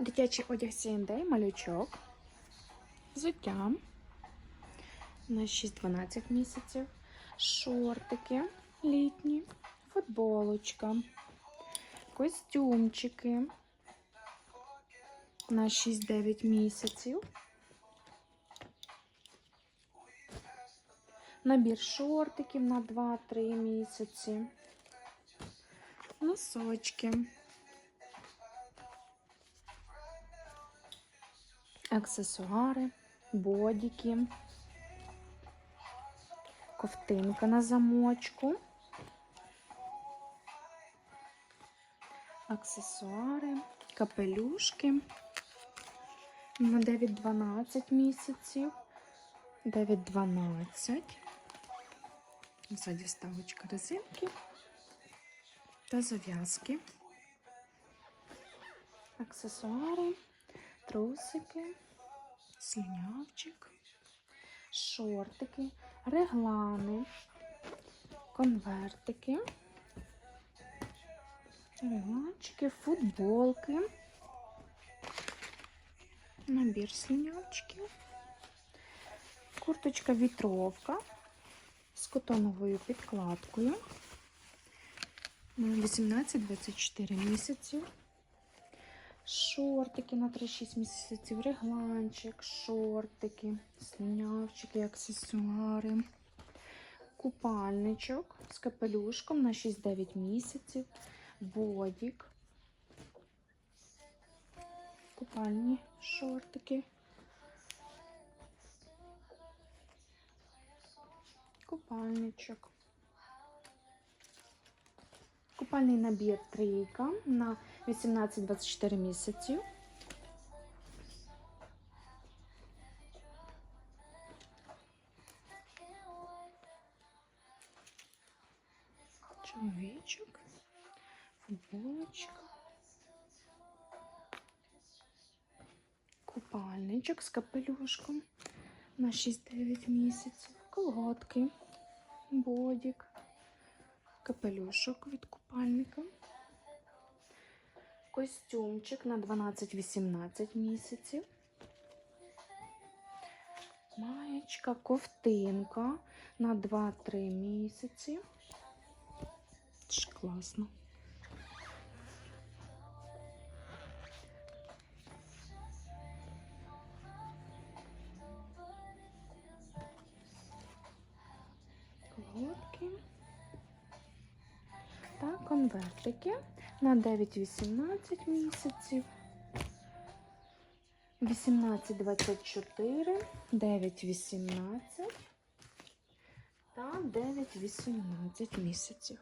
Дитячий одяг C&A, малючок. Взуття на 6-12 місяців. Шортики літні, футболочка, костюмчики на 6-9 місяців. Набір шортиків на 2-3 місяці. Носочки. Аксесуари, бодіки, ковтинка на замочку, аксесуари, капелюшки на 9-12 місяців, 9-12. Ззаді вставочка резинки та зав'язки. Аксесуари, трусики, слюнявчик, шортики, реглани, конвертики, регланчики, футболки, набір слюнявчиків, курточка вітровка з котоновою підкладкою. 18-24 місяці. Шортики на 3-6 місяців, регланчик, шортики, слюнявчики, аксесуари, купальничок з капелюшком на 6-9 місяців, бодік, купальні шортики, купальничок. Купальний набір трійка на 18-24 місяці. Чоловічок, футболочка, купальничок з капелюшком на 6-9 місяців, колготки, бодік капелюшок від купальника, костюмчик на 12-18 місяців, маєчка, ковтинка на 2-3 місяці. Ж класно. Колготки та конвертики на 9-18 місяців. 18-24, 9-18 та 9-18 місяців.